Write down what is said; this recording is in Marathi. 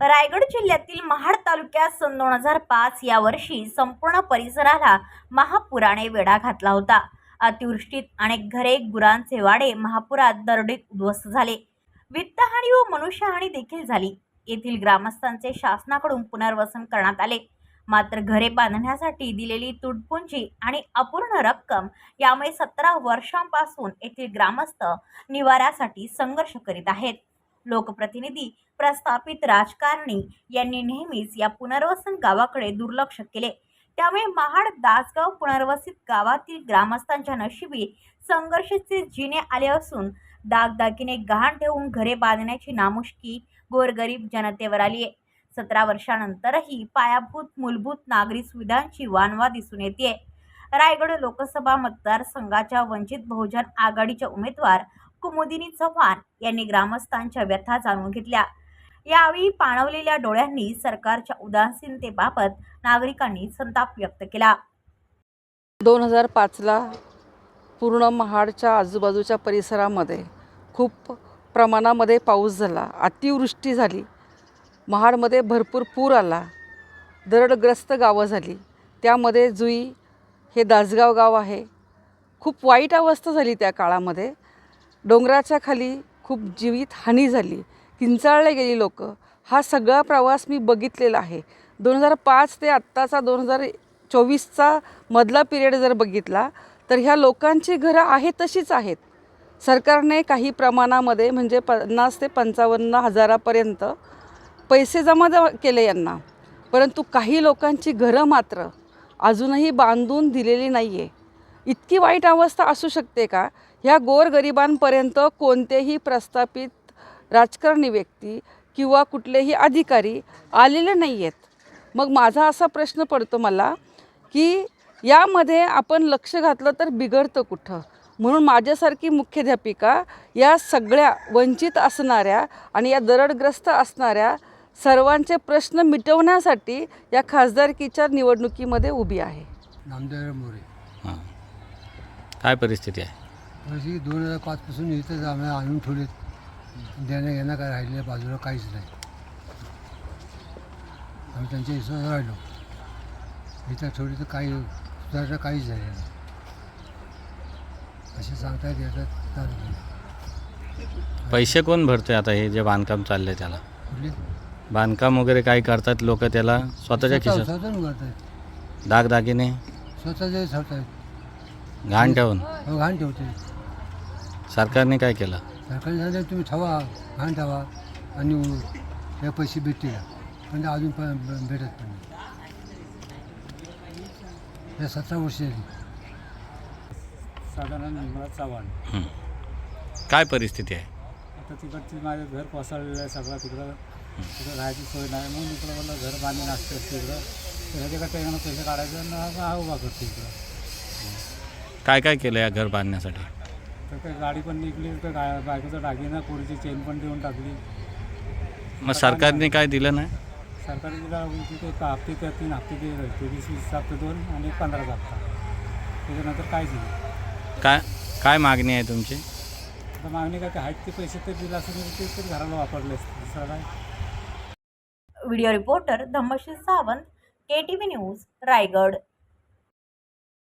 रायगड जिल्ह्यातील महाड तालुक्यात सन दोन हजार पाच या वर्षी संपूर्ण परिसराला महापुराने वेढा घातला होता. अतिवृष्टीत अनेक घरे गुरांचे वाडे महापुरात दरडीत उद्ध्वस्त झाले. वित्तहानी व मनुष्यहानी देखील झाली. येथील ग्रामस्थांचे शासनाकडून पुनर्वसन करण्यात आले. मात्र घरे बांधण्यासाठी दिलेली तुटपुंजी आणि अपूर्ण रक्कम यामुळे सतरा वर्षांपासून येथील ग्रामस्थ निवाऱ्यासाठी संघर्ष करीत आहेत. लोकप्रतिनिधी प्रस्थापित राजकारणी यांनी नेहमीच या पुनर्वसन गावाकडे दुर्लक्ष केले. त्यामुळे महाड दासगाव पुनर्वसित गावातील ग्रामस्थांच्या नशिबी संघर्षाचे जिने आले असून दागदागिने गहाण ठेवून घरे बांधण्याची नामुष्की गोरगरीब जनतेवर आली आहे सतरा वर्षानंतरही पायाभूत मूलभूत नागरी सुविधांची वानवा दिसून येते रायगड लोकसभा मतदारसंघाच्या वंचित बहुजन आघाडीच्या उमेदवार कुमुदिनी चव्हाण यांनी ग्रामस्थांच्या व्यथा जाणून घेतल्या. यावेळी पाणवलेल्या डोळ्यांनी सरकारच्या उदासीनतेबाबत नागरिकांनी संताप व्यक्त केला. दोन हजार पाचला पूर्ण महाडच्या आजूबाजूच्या परिसरामध्ये खूप प्रमाणामध्ये पाऊस झाला. अतिवृष्टी झाली. महाडमध्ये भरपूर पूर आला. दरडग्रस्त गावं झाली. त्यामध्ये जुई हे दासगाव गाव आहे. खूप वाईट अवस्था झाली त्या काळामध्ये. डोंगराच्या खाली खूप जीवित हानी झाली. किंचाळले गेली लोक. हा सगळा प्रवास मी बघितलेला आहे. दोन हजार पाच ते आत्ताचा दोन हजार चोवीसचा मधला पिरियड जर बघितला तर ह्या लोकांची घरं आहेत तशीच आहेत. सरकारने काही प्रमाणामध्ये म्हणजे पन्नास ते पंचावन्न हजारापर्यंत पैसे जमा केले यांना. परंतु काही लोकांची घरं मात्र अजूनही बांधून दिलेली नाही आहे इतकी वाईट अवस्था असू शकते का? ह्या गोरगरिबांपर्यंत कोणतेही प्रस्थापित राजकारणी व्यक्ती किंवा कुठलेही अधिकारी आलेले नाही आहेत मग माझा असा प्रश्न पडतो मला की यामध्ये आपण लक्ष घातलं तर बिघडतं कुठं? म्हणून माझ्यासारखी मुख्याध्यापिका या सगळ्या वंचित असणाऱ्या आणि या दरडग्रस्त असणाऱ्या सर्वांचे प्रश्न मिटवण्यासाठी या खासदारकीच्या निवडणुकीमध्ये उभी आहे. नामदेव मोरे. हां. काय परिस्थिती आहे? वर्षी दोन हजार पाचपासून इथंच आम्हाला आणून ठेवलेत. देणं घेणं काय राहिलेलं बाजूला काहीच नाही. आम्ही त्यांच्या विश्वासावर राहिलो. इथं थोडी तर काही सुधारणा काहीच झाली नाही. असे सांगता येत येतात पैसे कोण भरते आता हे जे बांधकाम चाललंय त्याला? कुठले बांधकाम वगैरे काय करतात लोक त्याला? स्वतःच्या खिशात? स्वतः करतायत. दागदागिने? स्वतःचे ठेवतायत. घाण ठेवून? हो घाण ठेवते सरकारने काय केलं? सरकारने सांगितलं तुम्ही ठेवा घाण ठेवा आणि उ- हे पैसे भेटतील. पण ते अजून पण ब- भेटत पण नाही. हे सतरा वर्ष झाली. साधारण निर्मला चव्हाण. काय परिस्थिती आहे? आता तिकडची माझं घर कोसळलेलं आहे सगळं तिकडं. तिकडं राहायची सोय नाही. म्हणून इकडं मला घर बांधून असतं तिकडं. तर ह्याच्याकडे त्याच्यानं पैसे काढायचे आणि हा हा उभा करतो इकडं. काय काय केलं या घर बांधण्यासाठी? तर काही गाडी पण निघली तर गा बायकोचा दागिना पोरीची चेन पण देऊन टाकली. मग सरकारने काय दिलं नाही? सरकारने तिला तिथे एक हप्ते त्या तीन हप्ते ते तेवीस वीस हप्ते दोन आणि एक पंधराचा हप्ता. त्याच्यानंतर काहीच नाही. काय काय मागणी आहे तुमची? आता मागणी काय ते आहेत ते पैसे तर दिलं असं नाही ते तरी घराला वापरले असते दुसरं काय? Video reporter Dhammashil Sawant K T V news Raigad.